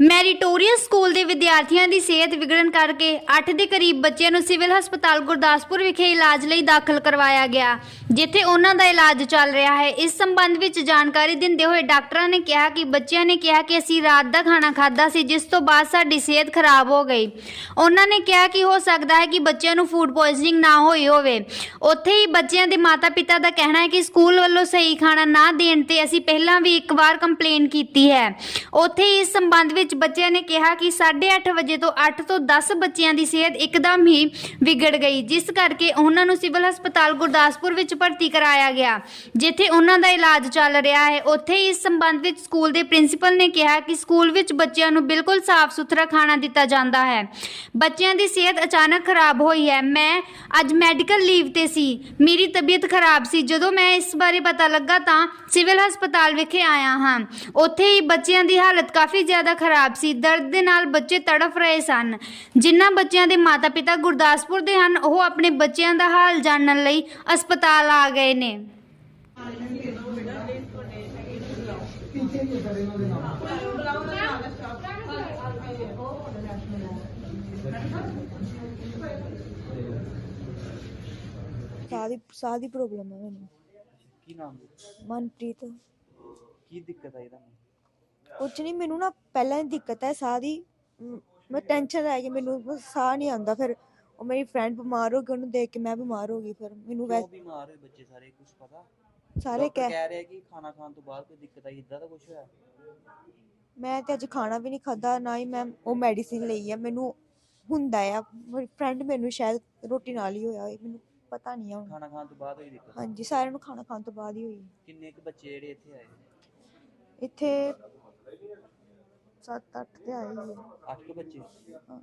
Meritorious school ਦੇ ਵਿਦਿਆਰਥੀਆਂ ਦੀ ਸਿਹਤ ਵਿਗੜਨ ਕਰਕੇ 8 ਦੇ ਕਰੀਬ ਬੱਚਿਆਂ ਨੂੰ ਸਿਵਲ ਹਸਪਤਾਲ ਗੁਰਦਾਸਪੁਰ ਵਿਖੇ ਇਲਾਜ ਲਈ ਦਾਖਲ ਕਰਵਾਇਆ ਗਿਆ, ਜਿੱਥੇ ਉਹਨਾਂ ਦਾ ਇਲਾਜ ਚੱਲ ਰਿਹਾ ਹੈ। ਇਸ ਸੰਬੰਧ ਵਿੱਚ ਜਾਣਕਾਰੀ ਦਿੰਦੇ ਹੋਏ ਡਾਕਟਰਾਂ ਨੇ ਕਿਹਾ ਕਿ ਬੱਚਿਆਂ ਨੇ ਕਿਹਾ ਕਿ ਅਸੀਂ ਰਾਤ ਦਾ ਖਾਣਾ ਖਾਧਾ ਸੀ, ਜਿਸ ਤੋਂ ਬਾਅਦ ਸਾਡੀ ਸਿਹਤ ਖਰਾਬ ਹੋ ਗਈ। ਉਹਨਾਂ ਨੇ ਕਿਹਾ ਕਿ ਹੋ ਸਕਦਾ ਹੈ ਕਿ ਬੱਚਿਆਂ ਨੂੰ ਫੂਡ ਪੋਇਜ਼ਨਿੰਗ ਨਾ ਹੋਈ ਹੋਵੇ। ਉੱਥੇ ਹੀ ਬੱਚਿਆਂ ਦੇ ਮਾਤਾ-ਪਿਤਾ ਦਾ ਕਹਿਣਾ ਹੈ ਕਿ ਸਕੂਲ ਵੱਲੋਂ ਸਹੀ ਖਾਣਾ ਨਾ ਦੇਣ ਤੇ ਅਸੀਂ ਪਹਿਲਾਂ ਵੀ ਇੱਕ ਵਾਰ ਕੰਪਲੇਨ ਕੀਤੀ ਹੈ। ਉੱਥੇ ਹੀ ਇਸ ਸੰਬੰਧ ਵਿੱਚ ਵਿੱਚ ਬੱਚਿਆਂ ਨੇ ਕਿਹਾ ਕਿ 8:30 ਵਜੇ ਤੋਂ 8 ਤੋਂ 10 ਬੱਚਿਆਂ ਦੀ ਸਿਹਤ ਇੱਕਦਮ ਹੀ ਵਿਗੜ ਗਈ, ਜਿਸ ਕਰਕੇ ਉਹਨਾਂ ਨੂੰ ਸਿਵਲ ਹਸਪਤਾਲ ਗੁਰਦਾਸਪੁਰ ਵਿੱਚ ਭਰਤੀ ਕਰਾਇਆ ਗਿਆ। ਜਿੱਥੇ ਉਹਨਾਂ ਦਾ ਇਲਾਜ ਚੱਲ ਰਿਹਾ ਹੈ, ਉੱਥੇ ਇਸ ਸੰਬੰਧ ਵਿੱਚ ਸਕੂਲ ਦੇ ਪ੍ਰਿੰਸੀਪਲ ਨੇ ਕਿਹਾ ਕਿ ਸਕੂਲ ਵਿੱਚ ਬੱਚਿਆਂ ਨੂੰ ਬਿਲਕੁਲ ਸਾਫ਼ ਸੁਥਰਾ ਖਾਣਾ ਦਿੱਤਾ ਜਾਂਦਾ ਹੈ। ਬੱਚਿਆਂ ਦੀ ਸਿਹਤ ਅਚਾਨਕ ਖਰਾਬ ਹੋਈ ਹੈ। ਮੈਂ ਅੱਜ ਮੈਡੀਕਲ ਲੀਵ ਤੇ ਸੀ। ਮੇਰੀ ਤਬੀਅਤ ਖਰਾਬ ਸੀ। ਜਦੋਂ ਮੈਂ ਇਸ ਬਾਰੇ ਪਤਾ ਲੱਗਾ ਤਾਂ ਸਿਵਲ ਹਸਪਤਾਲ ਵਿਖੇ ਆਇਆ ਹਾਂ। ਉੱਥੇ ਹੀ ਬੱਚਿਆਂ ਦੀ ਹਾਲਤ ਕਾਫੀ ਜ਼ਿਆਦਾ ਖਰਾਬ ਸੀ। ਦਰਦ ਦੇ ਨਾਲ ਬੱਚੇ ਤੜਫ ਰਹੇ ਸਨ। ਜਿਨ੍ਹਾਂ ਬੱਚਿਆਂ ਦੇ ਮਾਤਾ-ਪਿਤਾ ਗੁਰਦਾਸਪੁਰ ਦੇ ਹਨ ਉਹ ਆਪਣੇ ਬੱਚਿਆਂ ਦਾ ਹਾਲ ਜਾਣਨ ਲਈ ਹਸਪਤਾਲ ਆ ਗਏ ਨੇ। ਸਾਹ ਦੀ ਸਾਹ ਦੀ ਪ੍ਰੋਬਲਮ ਹੈ ਮੈਨੂੰ। ਕੀ ਨਾਮ ਹੈ? ਮਨਪ੍ਰੀਤ। ਕੀ ਦਿੱਕਤ ਆਈ ਤੁਹਾਨੂੰ ਕੁਛ ਨਹੀਂ ਮੈਨੂੰ ਨਾ ਪਹਿਲਾਂ ਹੀ ਦਿੱਕਤ ਹੈ ਸਾਹ ਦੀ ਮ, ਮੈਂ ਟੈਨਸ਼ਨ ਰਹਿ ਗਈ ਮੈਨੂੰ ਬਸ ਸਾਹ ਨਹੀਂ ਆਉਂਦਾ ਫਿਰ ਉਹ ਮੇਰੀ ਫਰੈਂਡ ਬਿਮਾਰ ਹੋ ਗਈ ਉਹਨੂੰ ਦੇਖ ਕੇ ਮੈਂ ਬਿਮਾਰ ਹੋ ਗਈ ਫਿਰ ਮੈਨੂੰ ਕਿਉਂ ਵੈਸੇ ਬਿਮਾਰ ਹੋਏ ਬੱਚੇ ਸਾਰੇ ਕੁਝ ਪਤਾ? ਸਾਰੇ ਡਾਕਟਰ ਕਹਿ ਕਹਿ ਰਹੇ ਕਿ ਖਾਣਾ ਖਾਣ ਤੋਂ ਬਾਅਦ ਕੋਈ ਦਿੱਕਤ ਆਈ ਇਦਾਂ ਦਾ ਕੁਝ ਹੋਇਆ? ਮੈਂ ਤੇ ਅੱਜ ਖਾਣਾ ਵੀ ਨਹੀਂ ਖਾਦਾ ਨਾ ਹੀ ਮੈਂ ਉਹ ਮੈਡੀਸਿਨ ਲਈ ਹੈ ਮੈਨੂੰ ਹੁੰਦਾ ਆ ਮੇਰੀ ਫਰੈਂਡ ਮੈਨੂੰ ਸ਼ਾਇਦ ਰੋਟੀ ਨਾਲ ਹੀ ਹੋਇਆ ਹੋਏ ਮੈਨੂੰ ਪਤਾ ਨਹੀਂ ਆ ਹੁਣ। ਖਾਣਾ ਖਾਣ ਤੋਂ ਬਾਅਦ ਹੋਈ ਦਿੱਕਤ? ਹਾਂਜੀ ਸਾਰਿਆਂ ਨੂੰ ਖਾਣਾ ਖਾਣ ਤੋਂ ਬਾਅਦ ਹੀ ਹੋਈ। ਕਿੰਨੇ ਕੁ ਬੱਚੇ ਜਿਹੜੇ ਇੱਥੇ ਆਏ? ਇੱਥੇ 7-8 ਤੇ ਆਏ ਹੀ ਆ। ਅੱਠ ਕੁ ਬੱਚੇ? ਹਾਂ।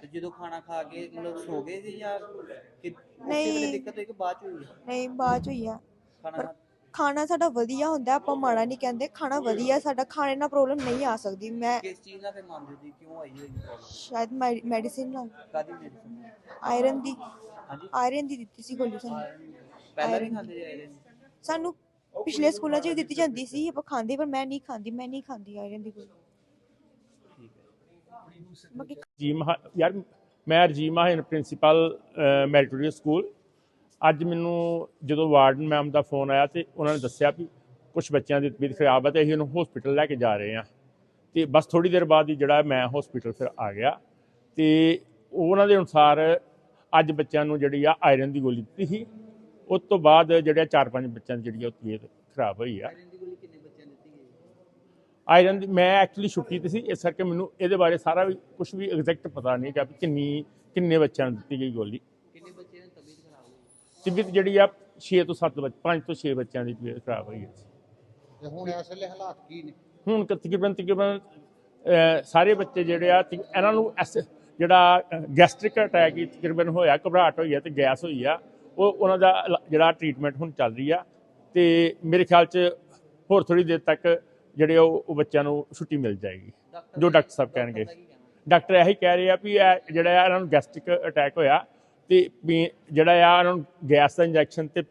ਤੇ ਜਦੋਂ ਖਾਣਾ ਖਾ ਕੇ ਮਤਲਬ ਸੋ ਗਏ ਸੀ ਜਾਂ ਕਿ ਉਸੇ ਨਹੀਂ। ਦਿੱਕਤ ਹੋਈ ਕਿ ਬਾਅਦ ਚ ਹੋਈ ਨਹੀਂ ਬਾਅਦ ਚ ਹੋਈ ਆ। ਖਾਣਾ ਖਾ- ਖਾਣਾ ਸਾਡਾ ਵਧੀਆ ਹੁੰਦਾ ਆਪਾਂ ਮਾੜਾ ਨਹੀਂ ਕਹਿੰਦੇ ਖਾਣਾ ਵਧੀਆ ਸਾਡਾ ਖਾਣੇ ਨਾਲ ਪ੍ਰੋਬਲਮ ਨਹੀਂ ਆ ਸਕਦੀ। ਮੈਂ ਕਿਸ ਚੀਜ਼ ਨਾਲ ਫਿਰ ਮੰਨਦੇ ਸੀ ਕਿਉਂ ਆਈ ਹੋਈ ਪ੍ਰੋਬਲਮ ਸ਼ਾਇਦ ਮੈਡੀਸਿਨ ਨਾਲ। ਕਾਦੀ ਮੈਡੀਸਨ ਆਇਰਨ ਦੀ। ਹਾਂਜੀ। ਆਇਰਨ ਦੀ ਦਿੱਤੀ ਸੀ ਗੋਲੀ ਸਾਨੂੰ। ਪਹਿਲਾਂ ਨਹੀਂ ਖਾਂਦੇ ਰਹੇ ਸਾਨੂੰ ਪਿਛਲੇ ਸਕੂਲਾਂ 'ਚ ਵੀ ਦਿੱਤੀ ਜਾਂਦੀ ਸੀ ਆਪਾਂ ਖਾਂਦੇ ਪਰ ਮੈਂ ਨਹੀਂ ਖਾਂਦੀ ਮੈਂ ਨਹੀਂ ਖਾਂਦੀ ਆਇਰਨ ਦੀ ਗੋਲੀ। ਜੀ ਮਹਾ ਯਾਰ, ਮੈਂ Rajiv Mahan principal meritorious school. ਅੱਜ ਮੈਨੂੰ ਜਦੋਂ ਵਾਰਡਨ ਮੈਮ ਦਾ ਫੋਨ ਆਇਆ ਤੇ ਉਹਨਾਂ ਨੇ ਦੱਸਿਆ ਵੀ ਕੁਝ ਬੱਚਿਆਂ ਦੀ ਤਬੀਅਤ ਖਰਾਬ ਹੈ ਤੇ ਅਸੀਂ ਉਹਨੂੰ ਹਸਪੀਟਲ ਲੈ ਕੇ ਜਾ ਰਹੇ ਹਾਂ। ਤੇ ਬਸ ਥੋੜੀ ਦੇਰ ਬਾਅਦ ਹੀ ਜਿਹੜਾ ਮੈਂ ਹਸਪੀਟਲ ਫਿਰ ਆ ਗਿਆ ਤੇ ਉਹਨਾਂ ਦੇ ਅਨੁਸਾਰ ਅੱਜ ਬੱਚਿਆਂ ਨੂੰ ਜਿਹੜੀ ਆ ਆਇਰਨ ਦੀ ਗੋਲੀ ਦਿੱਤੀ ਸੀ। ਉਸ ਤੋਂ ਬਾਅਦ ਜਿਹੜੇ ਚਾਰ ਪੰਜ ਬੱਚਿਆਂ ਦੀ ਜਿਹੜੀ ਆ ਉਹ ਤਬੀਅਤ ਖਰਾਬ ਹੋਈ ਆ ਆਇਰਨ ਦੀ ਗੋਲੀ ਕਿੰਨੇ ਬੱਚਿਆਂ ਨੂੰ ਦਿੱਤੀ ਗਈ ਆਇਰਨ ਦੀ ਮੈਂ ਐਕਚੁਅਲੀ ਛੁੱਟੀ ਤੇ ਸੀ ਇਸ ਕਰਕੇ ਮੈਨੂੰ ਇਹਦੇ ਬਾਰੇ ਸਾਰਾ ਵੀ ਕੁਝ ਵੀ ਐਗਜ਼ੈਕਟ ਪਤਾ ਨਹੀਂ ਕਿ ਵੀ ਕਿੰਨੀ ਕਿੰਨੇ ਬੱਚਿਆਂ ਨੂੰ ਦਿੱਤੀ ਗਈ ਗੋਲੀ। ਕਿੰਨੇ ਬੱਚਿਆਂ ਦੀ ਤਬੀਅਤ ਖਰਾਬ ਹੋਈ? ਤਬੀਅਤ ਜਿਹੜੀ ਆ 6 ਤੋਂ 7 ਬੱਚ 5 ਤੋਂ 6 ਬੱਚਿਆਂ ਦੀ ਤਬੀਅਤ ਖਰਾਬ ਹੋਈ ਹੈ। ਤੇ ਹੁਣ ਇਸ ਵੇਲੇ ਹਾਲਾਤ ਕੀ ਨੇ? ਹੁਣ ਕ- ਤਕਰੀਬਨ ਤਕਰੀਬਨ ਸਾਰੇ ਬੱਚੇ ਜਿਹੜੇ ਆ ਇਹਨਾਂ ਨੂੰ ਐਸ ਜਿਹੜਾ ਗੈਸਟ੍ਰਿਕ ਅਟੈਕ ਹੀ ਤਕਰੀਬਨ ਹੋਇਆ ਘਬਰਾਹਟ ਹੋਈ ਹੈ ਤੇ ਗੈਸ ਹੋਈ ਆ ਉਹ ਉਹਨਾਂ ਦਾ ਜਿਹੜਾ ਟ੍ਰੀਟਮੈਂਟ ਹੁਣ ਚੱਲ ਰਹੀ ਆ। ਤੇ ਮੇਰੇ ਖਿਆਲ 'ਚ ਹੋਰ ਥੋੜੀ ਦੇਰ ਤੱਕ ਜਿਹੜੇ ਉਹ ਬੱਚਿਆਂ ਨੂੰ ਛੁੱਟੀ ਮਿਲ ਜਾਏਗੀ। ਜੋ ਡਾਕਟਰ ਸਾਹਿਬ ਕਹਿਣਗੇ। ਡਾਕਟਰ ਇਹੀ ਕਹਿ ਰਹੇ ਆ ਵੀ ਇਹ ਜਿਹੜਾ ਆ ਇਹਨਾਂ ਨੂੰ ਗੈਸਟ੍ਰਿਕ ਅਟੈਕ ਹੋਇਆ ਤੇ ਜਿਹੜਾ ਆ ਇਹਨਾਂ ਨੂੰ ਗੈਸ ਦਾ ਇੰਜੈਕਸ਼ਨ ਤੇ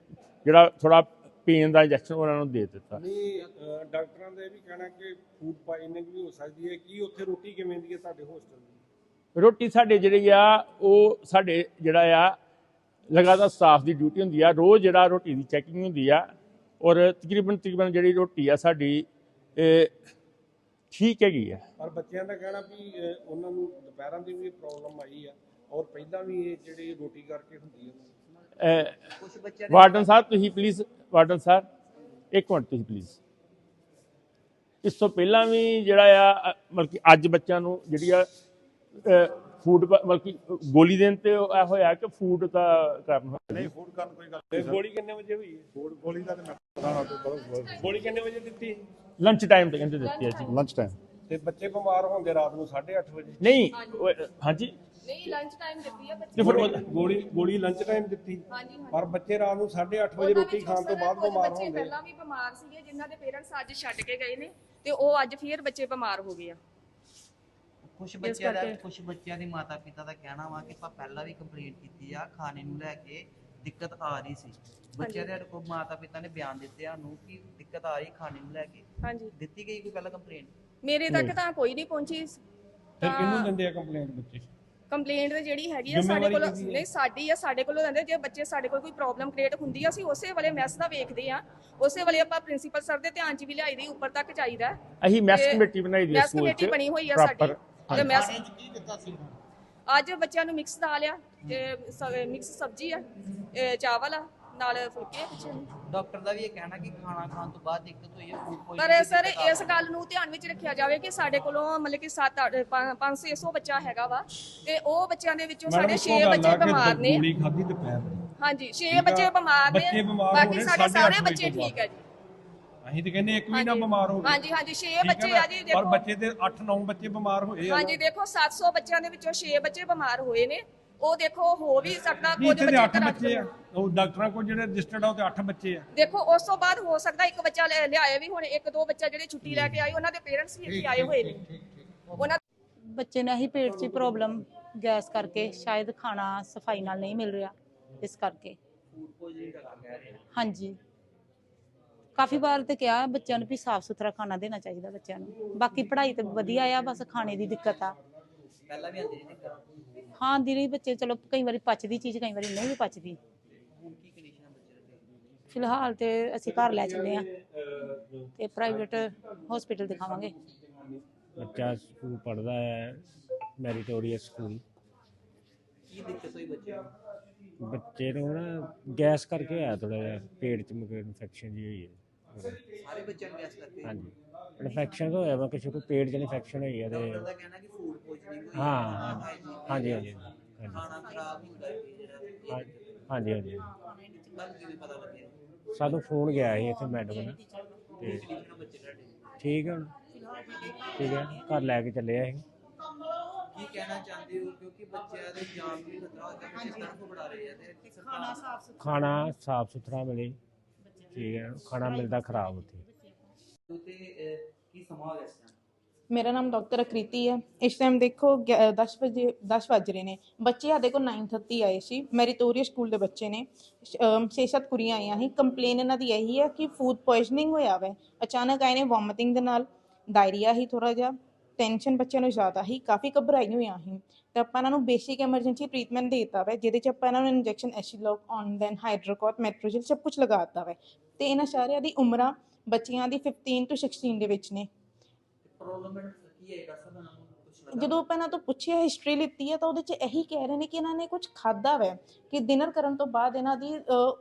ਜਿਹੜਾ ਥੋੜਾ ਪੇਨ ਦਾ ਇੰਜੈਕਸ਼ਨ ਉਹਨਾਂ ਨੂੰ ਦੇ ਦਿੱਤਾ। ਨਹੀਂ ਅਹ ਡਾਕਟਰਾਂ ਦਾ ਇਹ ਵੀ ਕਹਿਣਾ ਕਿ ਫੂਡ ਪਾਇਜ਼ਨਿੰਗ ਵੀ ਹੋ ਸਕਦੀ ਹੈ। ਕੀ ਉੱਥੇ ਰੋਟੀ ਕਿਵੇਂ ਦੀ ਹੈ ਤੁਹਾਡੇ ਹੋਸਟਲ ਦੀ? ਰੋਟੀ ਸਾਡੇ ਜਿਹੜੀ ਆ ਉਹ ਸਾਡੇ ਜਿਹੜਾ ਆ ਲਗਾਤਾਰ ਸਟਾਫ ਦੀ ਡਿਊਟੀ ਹੁੰਦੀ ਆ। ਰੋਜ਼ ਜਿਹੜਾ ਰੋਟੀ ਦੀ ਚੈਕਿੰਗ ਹੁੰਦੀ ਆ। ਔਰ ਤਕਰੀਬਨ ਤਕਰੀਬਨ ਜਿਹੜੀ ਰੋਟੀ ਆ ਸਾਡੀ ਇਹ ਠੀਕ ਹੈਗੀ ਆ। ਪਰ ਬੱਚਿਆਂ ਦਾ ਕਹਿਣਾ ਵੀ ਅਹ, ਉਹਨਾਂ ਨੂੰ ਦੁਪਹਿਰਾਂ ਦੀ ਵੀ ਪ੍ਰੋਬਲਮ ਆਈ ਆ। ਔਰ ਪਹਿਲਾਂ ਵੀ ਇਹ ਜਿਹੜੀ ਰੋਟੀ ਕਰਕੇ ਹੁੰਦੀ ਹੈ ਬੱਚਿਆਂ ਨੇ ਵਾਰਡਨ ਸਾਹਿਬ ਤੁਸੀਂ ਪਲੀਜ਼ ਵਾਰਡਨ ਸਾਹਿਬ ਇੱਕ ਮਿੰਟ ਤੁਸੀਂ ਪਲੀਜ਼ ਇਸ ਤੋਂ ਪਹਿਲਾਂ ਵੀ ਜਿਹੜਾ ਆ ਅ, ਮਤਲਬ ਕਿ ਅੱਜ ਬੱਚਿਆਂ ਨੂੰ ਜਿਹੜੀ ਆ ਫੂਡ ਮਤਲਬ ਕਿ ਗੋਲੀ ਦੇਣ ਤੇ ਇਹ ਹੋਇਆ ਕਿ ਫੂਡ ਦਾ ਕਾਰਨ ਹੋਇਆ? ਨਹੀਂ ਫੂਡ ਕਰਨ ਕੋਈ ਗੱਲ ਨਹੀਂ ਗੋਲੀ ਕਿੰਨੇ ਵਜੇ ਹੋਈ? ਹੈ ਫੂਡ ਗੋਲੀ ਦਾ ਤੇ ਮੈਂ ਪਤਾ ਨਾ ਗੋਲੀ ਕਿੰਨੇ ਵਜੇ ਦਿੱਤੀ? ਲੰਚ ਟਾਈਮ ਤੇ ਕਹਿੰਦੇ ਦਿੱਤੀ ਜੀ। ਲੰਚ ਟਾਈਮ ਤੇ ਬੱਚੇ ਬਿਮਾਰ ਹੋਣਗੇ ਰਾਤ ਨੂੰ 8:30 ਵਜੇ। ਨਹੀਂ ਉਹ- ਹਾਂਜੀ? ਨਹੀਂ ਲੰਚ ਟਾਈਮ ਦਿੱਤੀ ਆ ਬੱਚੇ ਤੇ ਫਿਰ ਉਹ- ਗੋਲੀ ਗੋਲੀ ਲੰਚ ਟਾਈਮ ਦਿੱਤੀ। ਹਾਂਜੀ ਹਾਂਜੀ। ਪਰ ਬੱਚੇ ਰਾਤ ਨੂੰ 8:30 ਵਜੇ ਉਹਨਾਂ ਰੋਟੀ ਵਿੱਚ ਖਾਣ ਤੋਂ ਬਾਅਦ ਕੁਝ ਬਿਮਾਰ ਬੱਚੇ ਹੋਣਗੇ। ਪਹਿਲਾਂ ਵੀ ਬਿਮਾਰ ਸੀਗੇ ਜਿਨ੍ਹਾਂ ਦੇ ਪੇਰੈਂਟਸ ਅੱਜ ਛੱਡ ਕੇ ਗਏ ਨੇ ਤੇ ਉਹ ਅੱਜ ਫੇਰ ਬੱਚੇ ਬਿਮਾਰ ਹੋ ਗਏ ਆ। ਕੁਝ ਬੱਚਿਆਂ ਦਾ ਕਰਕੇ। ਕੁਝ ਬੱਚਿਆਂ ਦੇ ਮਾਤਾ ਪਿਤਾ ਦਾ ਕਹਿਣਾ ਵਾ ਕਿ ਆਪਾਂ ਪਹਿਲਾਂ ਵੀ ਕੰਪਲੇਂਟ ਕੀਤੀ ਆ ਖਾਣੇ ਨੂੰ ਲੈ ਕੇ। ਦਿੱਕਤ ਆ ਰਹੀ ਸੀ। ਬੱਚਿਆਂ ਦੇ ਕੋਲ ਮਾਤਾ ਪਿਤਾ ਨੇ ਬਿਆਨ ਦਿੱਤੇ ਸਾਨੂੰ ਕਿ ਦਿੱਕਤ ਆ ਰਹੀ ਖਾਣੇ ਨੂੰ ਲੈ ਕੇ। ਹਾਂਜੀ। ਦਿੱਤੀ ਗਈ ਕੋਈ ਪਹਿਲਾਂ ਕੰਪਲੇਂਟ ਮੇਰੇ ਤੱਕ ਤਾਂ ਕੋਈ ਨਹੀਂ ਪਹੁੰਚੀ। ਫਿਰ ਕਿਹਨੂੰ ਦਿੰਦੇ ਆ ਕੰਪਲੇਂਟ ਬੱਚੇ? ਕੰਪਲੇਂਟ ਜਿਹੜੀ ਹੈਗੀ ਆ ਸਾਡੇ ਜ਼ਿੰਮੇਵਾਰੀ ਕੋਲ ਕਿਹਦੀ ਹੈ? ਨਹੀਂ ਸਾਡੀ ਆ ਸਾਡੇ ਕੋਲੋਂ ਦਿੰਦੇ ਜੇ ਬੱਚੇ ਸਾਡੇ ਕੋਲ ਕੋਈ ਪ੍ਰੋਬਲਮ ਕ੍ਰੀਏਟ ਹੁੰਦੀ ਆ ਅਸੀਂ ਉਸੇ ਵੇਲੇ ਮੈਸ ਦਾ ਵੇਖਦੇ ਆ। ਉਸੇ ਵੇਲੇ ਆਪਾਂ ਪ੍ਰਿੰਸੀਪਲ ਸਰ ਦੇ ਧਿਆਨ 'ਚ ਵੀ ਲਿਆਈ ਦੀ ਉੱਪਰ ਤੱਕ ਚਾਹੀਦਾ। ਅਸੀਂ ਮੈਸ ਤੇ ਕਮੇਟੀ ਬਣਾਈ ਦੀ ਮੈਸ ਸਕੂਲ ਕਮੇਟੀ 'ਚ ਬਣੀ ਹੋਈ ਆ proper, ਸਾਡੀ। ਤੇ ਮੈਸ ਕੀ ਦਿੱਤਾ ਸੀ ਅੱਜ ਬੱਚਿਆਂ ਨੂੰ ਮਿਕਸ ਦਾਲ ਆ ਤੇ ਮਿਕਸ ਸਬਜ਼ੀ ਆ ਚਾਵਲ ਆ ਨਾਲ ਫੁਲਕੇ ਨੂੰ ਡਾਕਟਰ ਦਾ ਵੀ ਇਹ ਕਹਿਣਾ ਕਿ ਖਾਣਾ ਖਾਣ ਤੋਂ ਬਾਅਦ ਦਿੱਕਤ ਹੋਈ ਹੈ ਫੂਡ ਪਰ ਸਰ ਇਸ ਗੱਲ ਨੂੰ ਧਿਆਨ ਵਿੱਚ ਰੱਖਿਆ ਜਾਵੇ ਕਿ ਸਾਡੇ ਕੋਲੋਂ ਮਤਲਬ ਕਿ 7 5 600 ਬੱਚਾ ਹੈਗਾ ਵਾ ਤੇ ਉਹ ਬੱਚਿਆਂ ਦੇ ਵਿੱਚੋਂ ਸਾਡੇ 6 ਬੱਚੇ ਬਿਮਾਰ ਨੇ। ਹਾਂਜੀ 6 ਠੀਕ ਆ, ਬੱਚੇ ਬਿਮਾਰ ਨੇ ਬਾਕੀ ਸਾਡੇ ਸਾਰੇ ਬੱਚੇ ਠੀਕ ਹੈ ਜੀ। ਅਸੀਂ ਤੇ ਕਹਿੰਦੇ ਇੱਕ ਵੀ ਨਾ ਹਾਂਜੀ। ਬਿਮਾਰ ਹੋਵੇ। ਹਾਂਜੀ ਹਾਂਜੀ 6 ਠੀਕ ਹੈ ਬੱਚੇ ਨਾ? ਆ ਜੀ ਪਰ ਦੇਖੋ। ਬੱਚੇ ਦੇ 8-9 ਬੱਚੇ ਬਿਮਾਰ ਹੋਏ ਆ ਹਾਂਜੀ ਦੇਖੋ 700 ਬੱਚਿਆਂ ਦੇ ਵਿੱਚੋਂ 6 ਬੱਚੇ ਬਿਮਾਰ ਹੋਏ ਨੇ। ਉਹ ਦੇਖੋ ਹੋ ਵੀ ਸਕਦਾ ਨਹੀਂ ਕੁਝ ਇੱਥੇ ਬੱਚੇ 8 ਘਰਾਂ 'ਚ ਬੱਚੇ ਆ। ਉਹ ਡਾਕਟਰਾਂ ਕੋਲ ਜਿਹੜੇ ਰਜਿਸਟਰਡ ਆ ਉਹ ਤੇ 8 ਬੱਚੇ ਆ। ਦੇਖੋ ਉਸ ਤੋਂ ਬਾਅਦ ਹੋ ਸਕਦਾ ਇੱਕ ਬੱਚਾ ਲੈ- ਲਿਆਏ ਵੀ ਹੁਣ ਇੱਕ ਦੋ ਬੱਚਾ ਜਿਹੜੇ ਛੁੱਟੀ ਲੈ ਕੇ ਆਏ ਉਹਨਾਂ ਦੇ ਪੇਰੈਂਟਸ ਵੀ ਇੱਥੇ ਆਏ ਹੋਏ ਨੇ। ਉਹਨਾਂ ਬੱਚੇ ਨੂੰ ਇਹੀ ਪੇਟ 'ਚ ਪ੍ਰੋਬਲਮ ਗੈਸ ਕਰਕੇ ਸ਼ਾਇਦ ਖਾਣਾ ਸਫ਼ਾਈ ਨਾਲ ਨਹੀਂ ਮਿਲ ਰਿਹਾ ਇਸ ਕਰਕੇ। ਫੂਡ ਪੋਇਜ਼ਨਿੰਗ ਦਾ ਕਹਿ ਰਹੇ ਆ ਹਾਂਜੀ। ਕਾਫੀ ਵਾਰ ਤੇ ਕਿਹਾ ਬੱਚਿਆਂ ਨੂੰ ਵੀ ਸਾਫ਼ ਸੁਥਰਾ ਖਾਣਾ ਦੇਣਾ ਚਾਹੀਦਾ ਬੱਚਿਆਂ ਨੂੰ। ਬਾਕੀ ਪੜ੍ਹਾਈ ਤੇ ਵਧੀਆ ਆ ਬਸ ਖਾਣੇ ਦੀ ਦਿੱਕਤ ਆ। ਪਹਿਲਾਂ ਵੀ ਆਂਦੀ ਸੀ ਦਿੱਕਤ? ਹਾਂ ਦਿਲੀ ਬੱਚੇ ਚਲੋ ਕਈ ਵਾਰੀ ਪਚਦੀ ਚੀਜ਼ ਕਈ ਵਾਰੀ ਨਹੀਂ ਵੀ ਪਚਦੀ। ਹੁਣ ਕੀ ਕੰਡੀਸ਼ਨ ਹੈ ਬੱਚੇ ਦੀ? ਫਿਲਹਾਲ ਤੇ ਅਸੀਂ ਘਰ ਲੈ ਚੱਲੇ ਆ ਤੇ ਪ੍ਰਾਈਵੇਟ ਹਸਪੀਟਲ ਦਿਖਾਵਾਂਗੇ। ਬੱਚਾ ਸਕੂਲ ਪੜ੍ਹਦਾ ਹੈ ਮੈਰੀਟੋਰੀਅਸ ਸਕੂਲ ਕੀ ਦਿੱਕਤ ਹੋਈ ਬੱਚੇ ਨੂੰ? ਬੱਚੇ ਨੂੰ ਨਾ ਗੈਸ ਕਰਕੇ ਹੋਇਆ ਥੋੜਾ ਜਿਹਾ ਪੇਟ ਚ ਮਗਰ ਇਨਫੈਕਸ਼ਨ ਜੀ ਹੋਈ ਹੈ। ਸਾਰੇ ਬੱਚਿਆਂ ਨੂੰ ਗੈਸ ਕਰਕੇ ਹਾਂਜੀ। ਇਨਫੈਕਸ਼ਨ ਹੋਇਆ ਵਾ ਕਿਸੇ ਕੋ ਪੇਟ ਚ ਇਨਫੈਕਸ਼ਨ ਹੋਈ ਹੈ ਤੇ ਡਾਕਟਰ ਦਾ ਕਹਿਣਾ ਕਿ ਫੂਡ ਪੋਇਜ਼ਨਿੰਗ ਹੋਈ ਹਾਂ ਹੈ, ਹਾਂਜੀ ਹਾਂਜੀ ਹਾਂਜੀ। ਖਾਣਾ ਖਰਾਬ ਹੁੰਦਾ ਹੈ ਜਿਹੜਾ ਇਹ ਹਾਂ- ਦਿੱਕਤ ਹਾਂਜੀ। ਹਾਂਜੀ ਤੁਹਾਨੂੰ ਕਿਵੇਂ ਪਤਾ ਲੱਗਿਆ? ਸਾਨੂੰ ਫੋਨ ਗਿਆ ਸੀ ਇੱਥੇ ਮੈਡਮ ਨੇ ਤੇ ਕੰਡੀਸ਼ਨ ਬੱਚੇ ਤੁਹਾਡੇ। ਠੀਕ ਹੈ ਹੁਣ। ਠੀਕ ਹੈ ਘਰ ਲੈ ਕੇ ਚੱਲੇ ਆ ਅਸੀਂ। ਕੀ ਕਹਿਣਾ ਚਾਹੁੰਦੇ ਹੋ? ਕਿਉਂਕਿ ਬੱਚਿਆਂ ਦੇ ਜਾਨ ਨੂੰ ਵੀ ਖਤਰਾ ਹੋ ਗਿਆ ਬੱਚੇ ਤੜਫ ਬੜਾ ਰਹੇ ਆ ਤੇ ਖਾਣਾ ਸਾਫ਼ ਖਾਣਾ ਸਾਫ਼ ਸੁਥਰਾ ਮਿਲੇ। ਠੀਕ ਹੈ ਖਾਣਾ ਮਿਲਦਾ ਖਰਾਬ ਉੱਥੇ। ਤੇ ਅਹ, ਕੀ ਸਮਾਂ ਹੋ ਗਿਆ ਇਸ time? ਮੇਰਾ ਨਾਮ ਡਾਕਟਰ ਅਕ੍ਰਿਤੀ ਹੈ। ਇਸ ਟਾਈਮ ਦੇਖੋ 10 ਵਜੇ 10 ਵੱਜ ਰਹੇ ਨੇ। ਬੱਚੇ ਸਾਡੇ ਕੋਲ 9:30 ਆਏ ਸੀ। ਮੈਰੀਟੋਰੀਅਸ ਸਕੂਲ ਦੇ ਬੱਚੇ ਨੇ। 6-7 ਕੁੜੀਆਂ ਆਈਆਂ ਸੀ। ਕੰਪਲੇਨ ਇਹਨਾਂ ਦੀ ਇਹੀ ਹੈ ਕਿ ਫੂਡ ਪੋਇਜ਼ਨਿੰਗ ਹੋਇਆ ਵੈ। ਅਚਾਨਕ ਆਏ ਨੇ ਵੋਮਿਟਿੰਗ ਦੇ ਨਾਲ। ਡਾਇਰੀਆ ਹੀ ਥੋੜਾ ਜਿਹਾ। ਟੈਨਸ਼ਨ ਬੱਚਿਆਂ ਨੂੰ ਜ਼ਿਆਦਾ ਹੀ ਕਾਫੀ ਘਬਰਾਈ ਹੋਈਆਂ ਸੀ। ਤੇ ਆਪਾਂ ਇਹਨਾਂ ਨੂੰ ਬੇਸਿਕ ਐਮਰਜੈਂਸੀ ਟ੍ਰੀਟਮੈਂਟ ਦੇ ਦਿੱਤਾ ਜਿਹਦੇ ਚ ਆਪਾਂ ਇਹਨਾਂ ਨੂੰ ਇੰਜੈਕਸ਼ਨ ਐਸ਼ੀਲੋਕ ਔਨਡਨ ਹਾਈਡਰੋਕੋਟ ਮੈਟਰੋਜਲ ਸਭ ਕੁਝ ਲਗਾ ਦਿੱਤਾ ਤੇ ਇਹਨਾਂ ਸਾਰਿਆਂ ਦੀ ਉਮਰਾਂ ਬੱਚਿਆਂ ਦੀ 15 ਤੋਂ 16 ਦੇ ਵਿੱਚ ਨੇ। ਪ੍ਰੋਬਲਮ ਕੀ ਹੈ ਦੱਸੋ ਮੈਨੂੰ ਜਦੋਂ ਆਪਾਂ ਇਹਨਾਂ ਤੋਂ ਪੁੱਛਿਆ ਹਿਸਟਰੀ ਲਿੱਤੀ ਹੈ ਤਾਂ ਉਹਦੇ 'ਚ ਇਹੀ ਕਹਿ ਰਹੇ ਨੇ ਕਿ ਇਹਨਾਂ ਨੇ ਕੁਝ ਖਾਦਾ ਵੈ, ਕਿ ਡਿਨਰ ਕਰਨ ਤੋਂ ਬਾਅਦ ਇਹਨਾਂ ਦੀ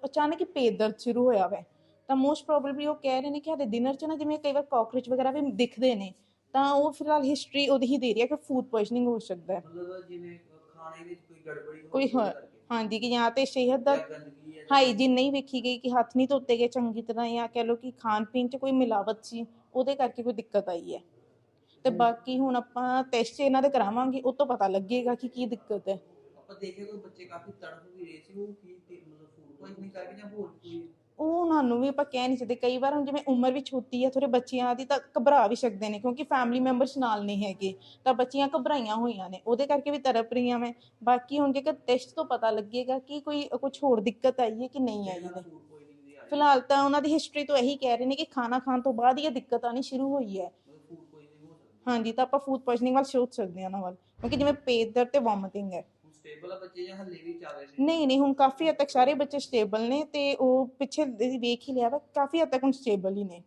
ਅਚਾਨਕ ਹੀ ਪੇਟ ਦਰਦ ਸ਼ੁਰੂ ਹੋਇਆ ਵੈ। ਤਾਂ ਮੋਸਟ ਪ੍ਰੋਬੇਬਲੀ ਉਹ ਕਹਿ ਰਹੇ ਨੇ ਕਿ ਸਾਡੇ ਡਿਨਰ 'ਚ ਨਾ ਜਿਵੇਂ ਕਈ ਵਾਰ ਕਾਕਰੋਚ ਵਗੈਰਾ ਵੀ ਦਿਖਦੇ ਨੇ ਤਾਂ ਉਹ ਫਿਲਹਾਲ ਹਿਸਟਰੀ ਉਹਦੀ ਹੀ ਦੇ ਰਹੀ ਹੈ ਕਿ ਫੂਡ ਪੋਇਜ਼ਨਿੰਗ ਹੋ ਸਕਦਾ ਹੈ। ਮਤਲਬ ਜਿਵੇਂ ਖਾਣੇ ਵਿੱਚ ਕੋਈ ਗੜਬੜੀ ਹੋ ਕੋਈ ਹਾਂ- ਹਾਂਜੀ ਕਿ ਜਾਂ ਤੇ ਸਿਹਤ ਦਾ ਜਾਂ ਗੰਦਗੀ ਹੈ ਹਾਈਜੀਨ ਨਹੀਂ ਵੇਖੀ ਗਈ ਕਿ ਹੱਥ ਨਹੀਂ ਧੋਤੇ ਗਏ ਚੰਗੀ ਤਰ੍ਹਾਂ ਜਾਂ ਕਹਿ ਲਓ ਕਿ ਖਾਣ ਪੀਣ 'ਚ ਕੋਈ ਮਿਲਾਵਟ ਸੀ ਉਹਦੇ ਕਰਕੇ ਕੋਈ ਦਿੱਕਤ ਆਈ ਹੈ। ਤੇ ਬਾਕੀ ਹੁਣ ਆਪਾਂ ਟੈਸਟ ਇਹਨਾਂ ਦੇ ਕਰਾਵਾਂਗੇ ਉਹ ਤੋਂ ਪਤਾ ਲੱਗੇਗਾ ਕਿ ਕੀ ਦਿੱਕਤ ਹੈ। ਆਪਾਂ ਦੇਖੇ ਕੋਈ ਬੱਚੇ ਕਾਫੀ ਤੜਫ ਵੀ ਰਹੇ ਸੀ ਉਹ ਕੀ ਤੇ ਮਤਲਬ ਫੂਡ ਪੋਇਜ਼ਨਿੰਗ ਕਰਕੇ ਜਾਂ ਹੋਰ ਕੋਈ ਉਹ ਉਹਨਾਂ ਨੂੰ ਵੀ ਆਪਾਂ ਕਹਿ ਨਹੀਂ ਸਕਦੇ। ਕਈ ਵਾਰ ਹੁਣ ਜਿਵੇਂ ਉਮਰ ਵੀ ਛੋਟੀ ਹੈ ਥੋੜੇ ਬੱਚਿਆਂ ਦੀ ਤਾਂ ਘਬਰਾ ਵੀ ਸਕਦੇ ਨੇ ਕਿਉਂਕਿ ਫੈਮਿਲੀ ਮੈਂਬਰਸ ਨਾਲ ਨਹੀਂ ਹੈਗੇ। ਤਾਂ ਬੱਚੀਆਂ ਘਬਰਾਈਆਂ ਹੋਈਆਂ ਨੇ। ਉਹਦੇ ਕਰਕੇ ਵੀ ਤੜਪ ਰਹੀਆਂ ਮੈਂ। ਬਾਕੀ ਹੁਣ ਜੇਕਰ ਟੈਸਟ ਤੋਂ ਪਤਾ ਲੱਗੇਗਾ ਕਿ ਕੋਈ ਕੁਝ ਹੋਰ ਦਿੱਕਤ ਆਈ ਹੈ ਕਿ ਨਹੀਂ ਆਈ ਹੈ। ਫਿਲਹਾਲ ਤਾਂ ਉਹਨਾਂ ਦੀ ਹਿਸਟਰੀ ਤੋਂ ਇਹੀ ਕਹਿ ਰਹੇ ਨੇ ਕਿ ਖਾਣਾ ਖਾਣ ਤੋਂ ਬਾਅਦ ਹੀ ਇਹ ਦਿੱਕਤ ਆਣੀ ਸ਼ੁਰੂ ਹੋਈ ਹੈ। ਹਾਂਜੀ, ਤਾਂ ਆਪਾਂ ਫੂਡ ਪੋਇਜ਼ਨਿੰਗ ਵੱਲ ਸੋਚ ਸਕਦੇ ਹਾਂ ਉਹਨਾਂ ਵੱਲ। ਕਿਉਂਕਿ ਜਿਵੇਂ ਪੇਟ ਦਰਦ ਤੇ ਵੋਮਿਟਿੰਗ ਹੈ। ਸਟੇਬਲ ਆ, ਬੱਚੇ ਜਾਂ ਹੱਲੇ ਵੀ ਚੱਲ ਰਹੇ ਨੇ? ਨਹੀਂ ਨਹੀਂ, ਹੁਣ ਕਾਫੀ ਹੱਦ ਤੱਕ ਸਾਰੇ ਬੱਚੇ ਸਟੇਬਲ ਨੇ ਤੇ ਉਹ ਪਿੱਛੇ ਵੇਖ ਹੀ ਲਿਆ ਵਾ, ਕਾਫੀ ਹੱਦ ਤੱਕ ਹੁਣ ਸਟੇਬਲ ਹੀ ਨੇ।